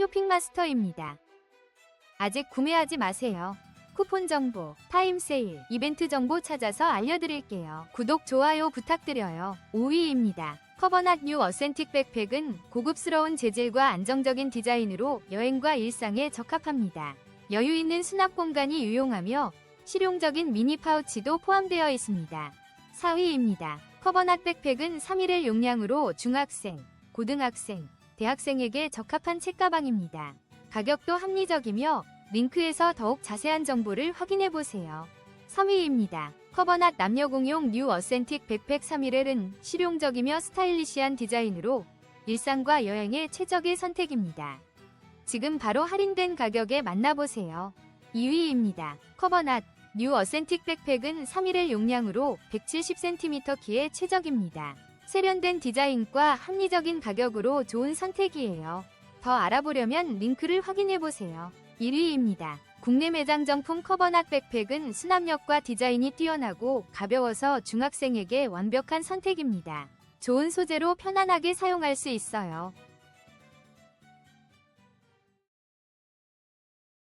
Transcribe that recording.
쇼핑마스터입니다. 아직 구매하지 마세요. 쿠폰 정보, 타임 세일, 이벤트 정보 찾아서 알려드릴게요. 구독, 좋아요 부탁드려요. 5위입니다. 커버낫 뉴 어센틱 백팩은 고급스러운 재질과 안정적인 디자인으로 여행과 일상에 적합합니다. 여유 있는 수납 공간이 유용하며 실용적인 미니 파우치도 포함되어 있습니다. 4위입니다. 커버낫 백팩은 3일의 용량으로 중학생, 고등학생, 대학생에게 적합한 책가방입니다. 가격도 합리적이며 링크에서 더욱 자세한 정보를 확인해 보세요. 3위입니다. 커버낫 남녀 공용 뉴 어센틱 백팩 3일은 실용적이며 스타일리시한 디자인으로 일상과 여행에 최적의 선택입니다. 지금 바로 할인된 가격에 만나보세요. 2위입니다. 커버낫 뉴 어센틱 백팩은 3일의 용량으로 170cm 키에 최적입니다. 세련된 디자인과 합리적인 가격으로 좋은 선택이에요. 더 알아보려면 링크를 확인해보세요. 1위입니다. 국내 매장 정품 커버낫 백팩은 수납력과 디자인이 뛰어나고 가벼워서 중학생에게 완벽한 선택입니다. 좋은 소재로 편안하게 사용할 수 있어요.